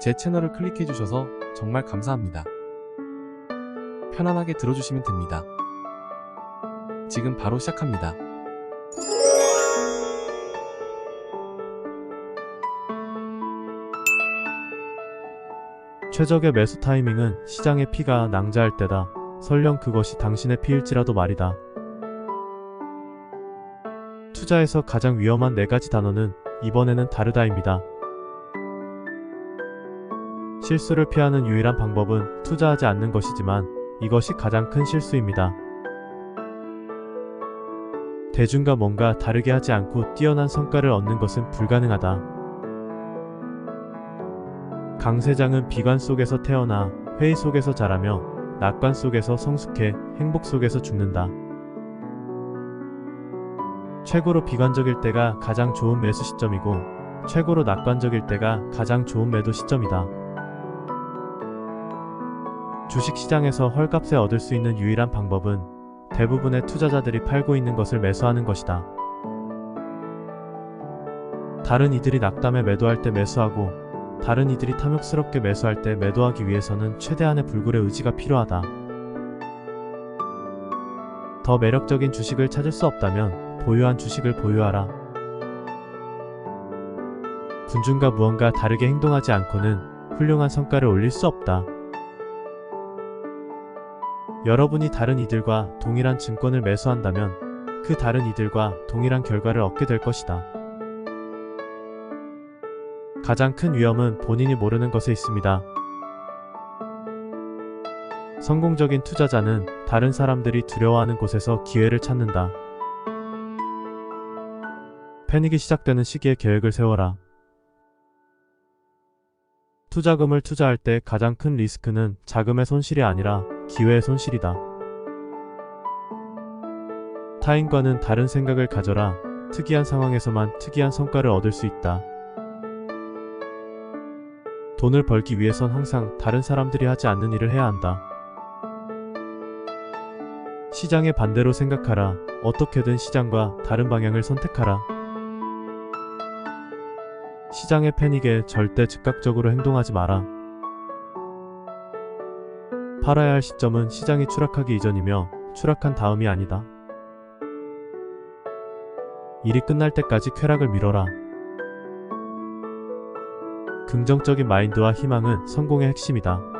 제 채널을 클릭해 주셔서 정말 감사합니다. 편안하게 들어주시면 됩니다. 지금 바로 시작합니다. 최적의 매수 타이밍은 시장의 피가 낭자할 때다. 설령 그것이 당신의 피일지라도 말이다. 투자에서 가장 위험한 네 가지 단어는 이번에는 다르다입니다. 실수를 피하는 유일한 방법은 투자하지 않는 것이지만 이것이 가장 큰 실수입니다. 대중과 뭔가 다르게 하지 않고 뛰어난 성과를 얻는 것은 불가능하다. 강 세장은 비관 속에서 태어나 회의 속에서 자라며 낙관 속에서 성숙해 행복 속에서 죽는다. 최고로 비관적일 때가 가장 좋은 매수 시점이고 최고로 낙관적일 때가 가장 좋은 매도 시점이다. 주식 시장에서 헐값에 얻을 수 있는 유일한 방법은 대부분의 투자자들이 팔고 있는 것을 매수하는 것이다. 다른 이들이 낙담에 매도할 때 매수하고 다른 이들이 탐욕스럽게 매수할 때 매도하기 위해서는 최대한의 불굴의 의지가 필요하다. 더 매력적인 주식을 찾을 수 없다면 보유한 주식을 보유하라. 군중과 무언가 다르게 행동하지 않고는 훌륭한 성과를 올릴 수 없다. 여러분이 다른 이들과 동일한 증권을 매수한다면 그 다른 이들과 동일한 결과를 얻게 될 것이다. 가장 큰 위험은 본인이 모르는 것에 있습니다. 성공적인 투자자는 다른 사람들이 두려워하는 곳에서 기회를 찾는다. 패닉이 시작되는 시기에 계획을 세워라. 투자금을 투자할 때 가장 큰 리스크는 자금의 손실이 아니라 기회의 손실이다. 타인과는 다른 생각을 가져라. 특이한 상황에서만 특이한 성과를 얻을 수 있다. 돈을 벌기 위해선 항상 다른 사람들이 하지 않는 일을 해야 한다. 시장의 반대로 생각하라. 어떻게든 시장과 다른 방향을 선택하라. 시장의 패닉에 절대 즉각적으로 행동하지 마라. 팔아야 할 시점은 시장이 추락하기 이전이며 추락한 다음이 아니다. 일이 끝날 때까지 쾌락을 미뤄라. 긍정적인 마인드와 희망은 성공의 핵심이다.